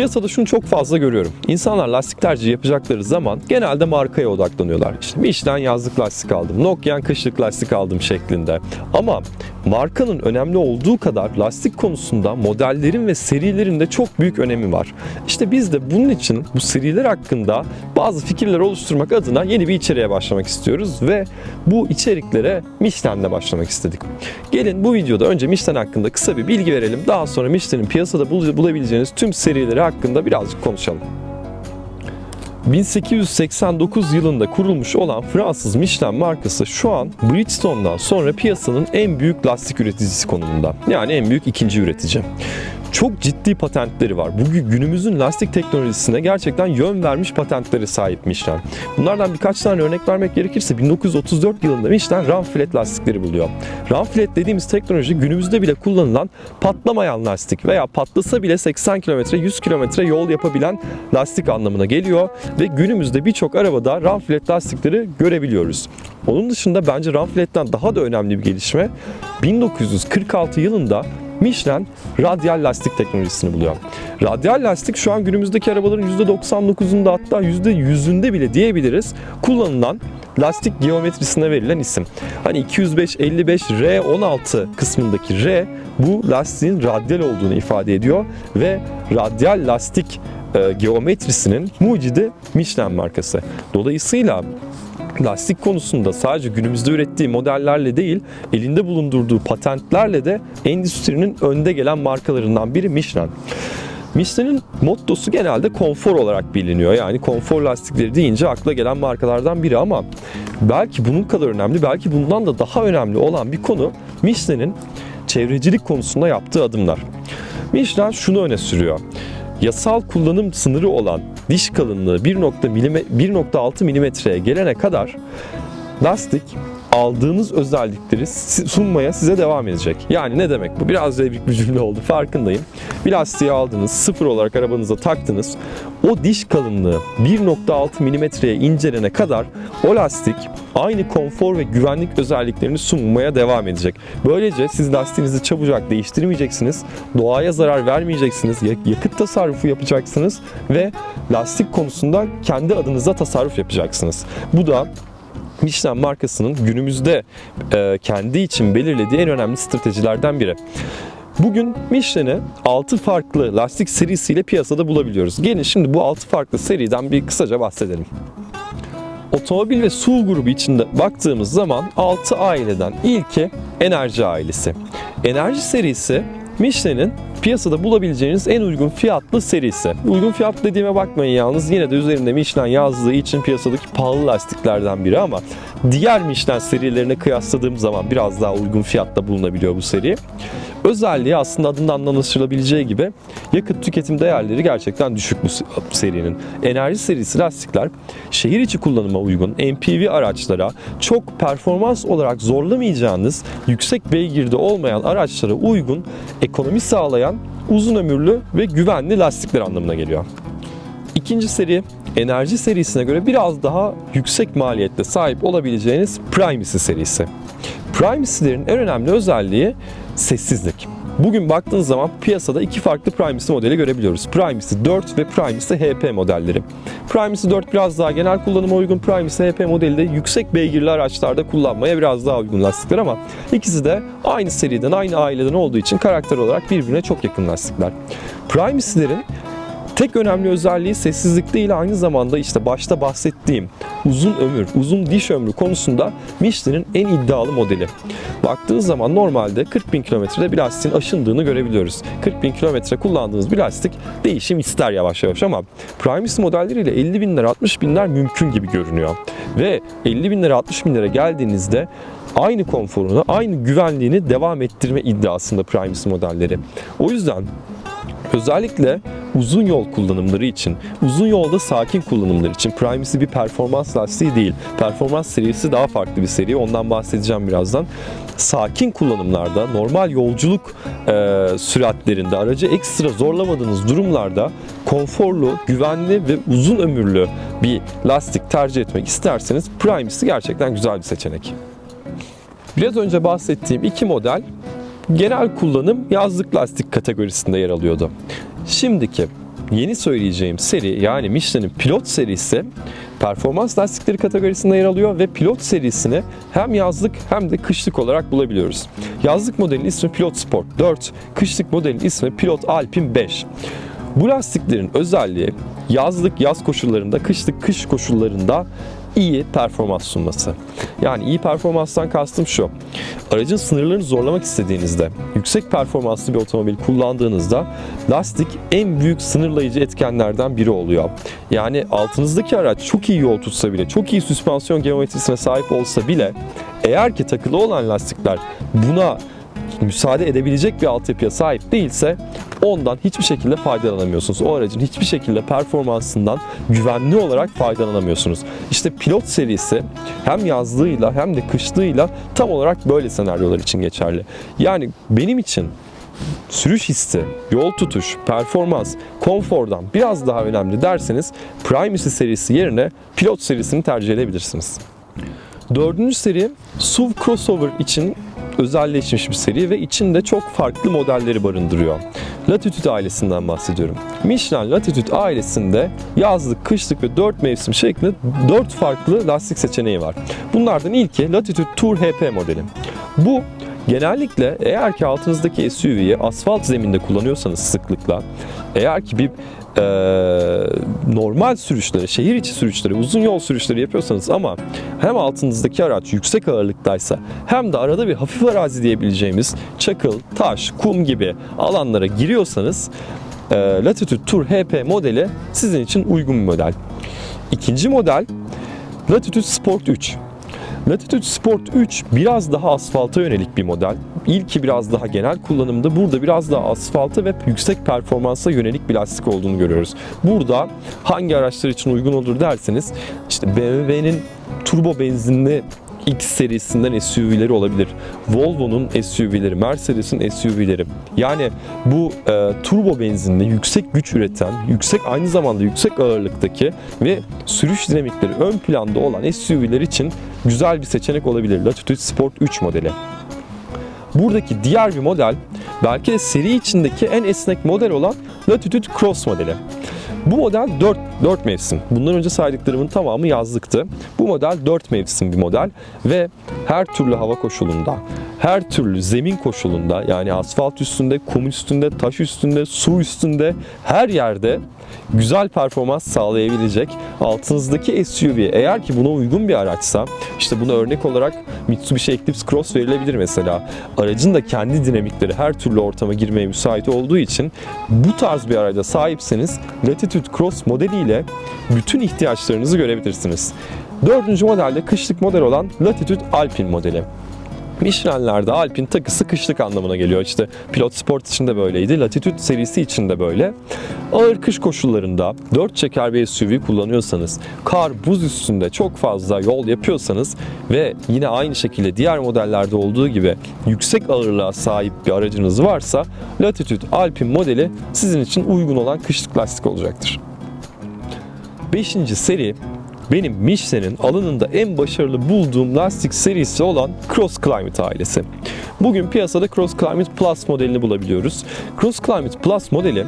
Piyasada şunu çok fazla görüyorum. İnsanlar lastik tercihi yapacakları zaman genelde markaya odaklanıyorlar. İşte Michelin yazlık lastik aldım, Nokian kışlık lastik aldım şeklinde. Ama markanın önemli olduğu kadar lastik konusunda modellerin ve serilerin de çok büyük önemi var. İşte biz de bunun için bu seriler hakkında bazı fikirler oluşturmak adına yeni bir içeriğe başlamak istiyoruz ve bu içeriklere Michelin'le başlamak istedik. Gelin bu videoda önce Michelin hakkında kısa bir bilgi verelim. Daha sonra Michelin'in piyasada bul- bulabileceğiniz tüm serileri hakkında birazcık konuşalım. 1889 yılında kurulmuş olan Fransız Michelin markası şu an Bridgestone'dan sonra piyasanın en büyük lastik üreticisi konumunda. Yani en büyük ikinci üretici. Çok ciddi patentleri var. Bugün günümüzün lastik teknolojisine gerçekten yön vermiş patentleri sahip Michelin. Bunlardan birkaç tane örnek vermek gerekirse 1934 yılında Michelin Ramflet lastikleri buluyor. Ramflet dediğimiz teknoloji günümüzde bile kullanılan patlamayan lastik veya patlasa bile 80 km 100 km yol yapabilen lastik anlamına geliyor ve günümüzde birçok arabada Ramflet lastikleri görebiliyoruz. Onun dışında bence Ramflet'ten daha da önemli bir gelişme 1946 yılında Michelin radyal lastik teknolojisini buluyor. Radyal lastik şu an günümüzdeki arabaların %99'unda hatta %100'ünde bile diyebiliriz kullanılan lastik geometrisine verilen isim. Hani 205 55 R16 kısmındaki R bu lastiğin radyal olduğunu ifade ediyor ve radyal lastik e, geometrisinin mucidi Michelin markası. Dolayısıyla lastik konusunda sadece günümüzde ürettiği modellerle değil, elinde bulundurduğu patentlerle de endüstrinin önde gelen markalarından biri Michelin. Michelin'in mottosu genelde konfor olarak biliniyor. Yani konfor lastikleri deyince akla gelen markalardan biri ama belki bunun kadar önemli, belki bundan da daha önemli olan bir konu Michelin'in çevrecilik konusunda yaptığı adımlar. Michelin şunu öne sürüyor yasal kullanım sınırı olan diş kalınlığı 1.6 milimetreye gelene kadar lastik aldığınız özellikleri sunmaya size devam edecek. Yani ne demek bu? Biraz zevkli bir cümle oldu farkındayım. Bir lastiği aldınız, sıfır olarak arabanıza taktınız. O diş kalınlığı 1.6 milimetreye incelene kadar o lastik aynı konfor ve güvenlik özelliklerini sunmaya devam edecek. Böylece siz lastiğinizi çabucak değiştirmeyeceksiniz, doğaya zarar vermeyeceksiniz, yak- yakıt tasarrufu yapacaksınız ve lastik konusunda kendi adınıza tasarruf yapacaksınız. Bu da Michelin markasının günümüzde e, kendi için belirlediği en önemli stratejilerden biri. Bugün Michelin'i 6 farklı lastik serisiyle piyasada bulabiliyoruz. Gelin şimdi bu 6 farklı seriden bir kısaca bahsedelim. Otomobil ve SUV grubu içinde baktığımız zaman 6 aileden ilki Enerji ailesi. Enerji serisi Michelin'in piyasada bulabileceğiniz en uygun fiyatlı serisi. Uygun fiyat dediğime bakmayın yalnız yine de üzerinde Michelin yazdığı için piyasadaki pahalı lastiklerden biri ama diğer Michelin serilerine kıyasladığım zaman biraz daha uygun fiyatta bulunabiliyor bu seri. Özelliği aslında adından anlaşılabileceği gibi yakıt tüketim değerleri gerçekten düşük bu serinin. Enerji serisi lastikler şehir içi kullanıma uygun MPV araçlara çok performans olarak zorlamayacağınız yüksek beygirde olmayan araçlara uygun ekonomi sağlayan uzun ömürlü ve güvenli lastikler anlamına geliyor. İkinci seri enerji serisine göre biraz daha yüksek maliyette sahip olabileceğiniz Primacy serisi. Primacy'lerin en önemli özelliği sessizlik. Bugün baktığınız zaman piyasada iki farklı Primacy modeli görebiliyoruz. Primacy 4 ve Primacy HP modelleri. Primacy 4 biraz daha genel kullanıma uygun. Primacy HP modeli de yüksek beygirli araçlarda kullanmaya biraz daha uygun lastikler ama ikisi de aynı seriden, aynı aileden olduğu için karakter olarak birbirine çok yakın lastikler. Primacy'lerin Tek önemli özelliği sessizlik değil aynı zamanda işte başta bahsettiğim uzun ömür, uzun diş ömrü konusunda Michelin'in en iddialı modeli. Baktığınız zaman normalde 40 bin kilometrede bir lastiğin aşındığını görebiliyoruz. 40 bin kilometre kullandığınız bir lastik değişim ister yavaş yavaş ama Primacy modelleriyle 50 binler 60 binler mümkün gibi görünüyor. Ve 50 binlere 60 binlere geldiğinizde aynı konforunu, aynı güvenliğini devam ettirme iddiasında Primacy modelleri. O yüzden Özellikle uzun yol kullanımları için, uzun yolda sakin kullanımlar için Primacy bir performans lastiği değil. Performans serisi daha farklı bir seri. Ondan bahsedeceğim birazdan. Sakin kullanımlarda, normal yolculuk e, süratlerinde, aracı ekstra zorlamadığınız durumlarda konforlu, güvenli ve uzun ömürlü bir lastik tercih etmek isterseniz Primacy gerçekten güzel bir seçenek. Biraz önce bahsettiğim iki model genel kullanım yazlık lastik kategorisinde yer alıyordu. Şimdiki yeni söyleyeceğim seri yani Michelin'in pilot serisi performans lastikleri kategorisinde yer alıyor ve pilot serisini hem yazlık hem de kışlık olarak bulabiliyoruz. Yazlık modelin ismi Pilot Sport 4, kışlık modelin ismi Pilot Alpine 5. Bu lastiklerin özelliği yazlık yaz koşullarında, kışlık kış koşullarında iyi performans sunması. Yani iyi performanstan kastım şu. Aracın sınırlarını zorlamak istediğinizde, yüksek performanslı bir otomobil kullandığınızda lastik en büyük sınırlayıcı etkenlerden biri oluyor. Yani altınızdaki araç çok iyi yol tutsa bile, çok iyi süspansiyon geometrisine sahip olsa bile eğer ki takılı olan lastikler buna müsaade edebilecek bir altyapıya sahip değilse ondan hiçbir şekilde faydalanamıyorsunuz. O aracın hiçbir şekilde performansından güvenli olarak faydalanamıyorsunuz. İşte pilot serisi hem yazlığıyla hem de kışlığıyla tam olarak böyle senaryolar için geçerli. Yani benim için sürüş hissi, yol tutuş, performans, konfordan biraz daha önemli derseniz Primacy serisi yerine Pilot serisini tercih edebilirsiniz. Dördüncü seri SUV Crossover için özelleşmiş bir seri ve içinde çok farklı modelleri barındırıyor. Latitude ailesinden bahsediyorum. Michelin Latitude ailesinde yazlık, kışlık ve 4 mevsim şeklinde 4 farklı lastik seçeneği var. Bunlardan ilki Latitude Tour HP modeli. Bu Genellikle eğer ki altınızdaki SUV'yi asfalt zeminde kullanıyorsanız sıklıkla, eğer ki bir e, normal sürüşleri, şehir içi sürüşleri, uzun yol sürüşleri yapıyorsanız ama hem altınızdaki araç yüksek ağırlıktaysa hem de arada bir hafif arazi diyebileceğimiz çakıl, taş, kum gibi alanlara giriyorsanız e, Latitude Tour HP modeli sizin için uygun bir model. İkinci model Latitude Sport 3. Latitude Sport 3 biraz daha asfalta yönelik bir model. İlki biraz daha genel kullanımda. Burada biraz daha asfalta ve yüksek performansa yönelik bir lastik olduğunu görüyoruz. Burada hangi araçlar için uygun olur derseniz işte BMW'nin turbo benzinli X serisinden SUV'leri olabilir. Volvo'nun SUV'leri, Mercedes'in SUV'leri. Yani bu e, turbo benzinli, yüksek güç üreten, yüksek aynı zamanda yüksek ağırlıktaki ve sürüş dinamikleri ön planda olan SUV'ler için güzel bir seçenek olabilir. Latitude Sport 3 modeli. Buradaki diğer bir model belki de seri içindeki en esnek model olan Latitude Cross modeli. Bu model 4, 4 mevsim. Bundan önce saydıklarımın tamamı yazlıktı. Bu model 4 mevsim bir model ve her türlü hava koşulunda, her türlü zemin koşulunda yani asfalt üstünde, kum üstünde, taş üstünde, su üstünde her yerde güzel performans sağlayabilecek altınızdaki SUV eğer ki buna uygun bir araçsa işte buna örnek olarak Mitsubishi Eclipse Cross verilebilir mesela. Aracın da kendi dinamikleri her türlü ortama girmeye müsait olduğu için bu tarz bir araca sahipseniz Latitude Cross modeliyle bütün ihtiyaçlarınızı görebilirsiniz. Dördüncü modelde kışlık model olan Latitude Alpine modeli. Michelin'lerde Alpine takısı kışlık anlamına geliyor. İşte Pilot Sport için de böyleydi. Latitude serisi için de böyle. Ağır kış koşullarında 4 çeker bir SUV kullanıyorsanız, kar, buz üstünde çok fazla yol yapıyorsanız ve yine aynı şekilde diğer modellerde olduğu gibi yüksek ağırlığa sahip bir aracınız varsa Latitude Alpine modeli sizin için uygun olan kışlık lastik olacaktır. Beşinci seri benim Michelin'in alanında en başarılı bulduğum lastik serisi olan Cross Climate ailesi. Bugün piyasada Cross Climate Plus modelini bulabiliyoruz. Cross Climate Plus modeli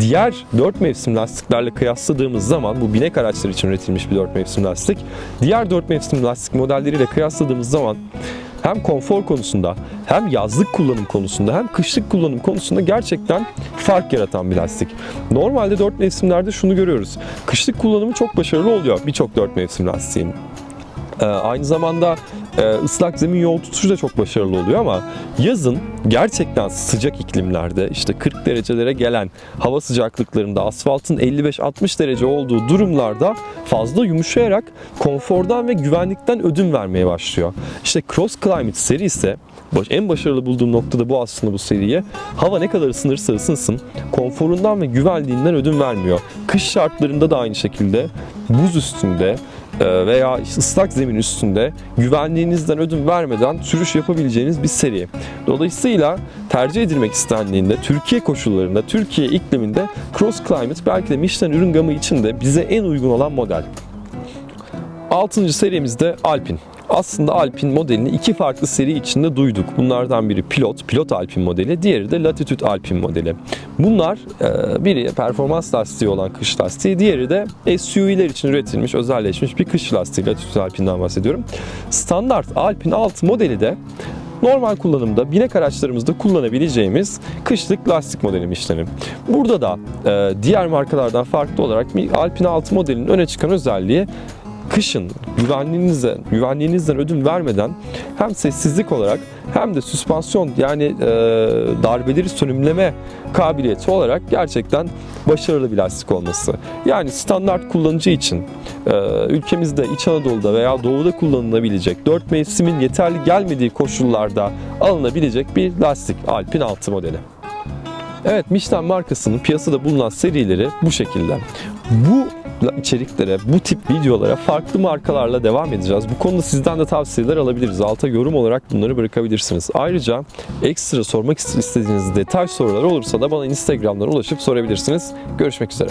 diğer 4 mevsim lastiklerle kıyasladığımız zaman bu binek araçlar için üretilmiş bir 4 mevsim lastik. Diğer 4 mevsim lastik modelleriyle kıyasladığımız zaman hem konfor konusunda hem yazlık kullanım konusunda hem kışlık kullanım konusunda gerçekten fark yaratan bir lastik. Normalde 4 mevsimlerde şunu görüyoruz. Kışlık kullanımı çok başarılı oluyor birçok 4 mevsim lastiğin. Ee, aynı zamanda e, ıslak zemin yol tutuşu da çok başarılı oluyor ama yazın gerçekten sıcak iklimlerde işte 40 derecelere gelen hava sıcaklıklarında asfaltın 55-60 derece olduğu durumlarda fazla yumuşayarak konfordan ve güvenlikten ödün vermeye başlıyor. İşte Cross Climate serisi baş- en başarılı bulduğum nokta da bu aslında bu seriye. Hava ne kadar ısınırsa ısınsın konforundan ve güvenliğinden ödün vermiyor. Kış şartlarında da aynı şekilde buz üstünde e, veya ıslak zemin üstünde güvenliğinizden ödün vermeden sürüş yapabileceğiniz bir seri. Dolayısıyla tercih edilmek istendiğinde Türkiye koşullarında, Türkiye ikliminde Cross Climate belki de Michelin ürün gamı için de bize en uygun olan model. Altıncı serimizde Alpine. Aslında Alpin modelini iki farklı seri içinde duyduk. Bunlardan biri Pilot, Pilot Alpin modeli, diğeri de Latitude Alpin modeli. Bunlar e, biri performans lastiği olan kış lastiği, diğeri de SUV'ler için üretilmiş, özelleşmiş bir kış lastiği. Latitude Alpin'den bahsediyorum. Standart Alpin alt modeli de normal kullanımda binek araçlarımızda kullanabileceğimiz kışlık lastik modeli Michelin'in. Burada da e, diğer markalardan farklı olarak Alpine 6 modelinin öne çıkan özelliği kışın güvenliğinize, güvenliğinizden ödün vermeden hem sessizlik olarak hem de süspansiyon yani e, darbeleri sönümleme kabiliyeti olarak gerçekten başarılı bir lastik olması. Yani standart kullanıcı için e, ülkemizde İç Anadolu'da veya Doğu'da kullanılabilecek 4 mevsimin yeterli gelmediği koşullarda alınabilecek bir lastik Alpine 6 modeli. Evet Michelin markasının piyasada bulunan serileri bu şekilde. Bu içeriklere, bu tip videolara farklı markalarla devam edeceğiz. Bu konuda sizden de tavsiyeler alabiliriz. Alta yorum olarak bunları bırakabilirsiniz. Ayrıca ekstra sormak istediğiniz detay sorular olursa da bana Instagram'dan ulaşıp sorabilirsiniz. Görüşmek üzere.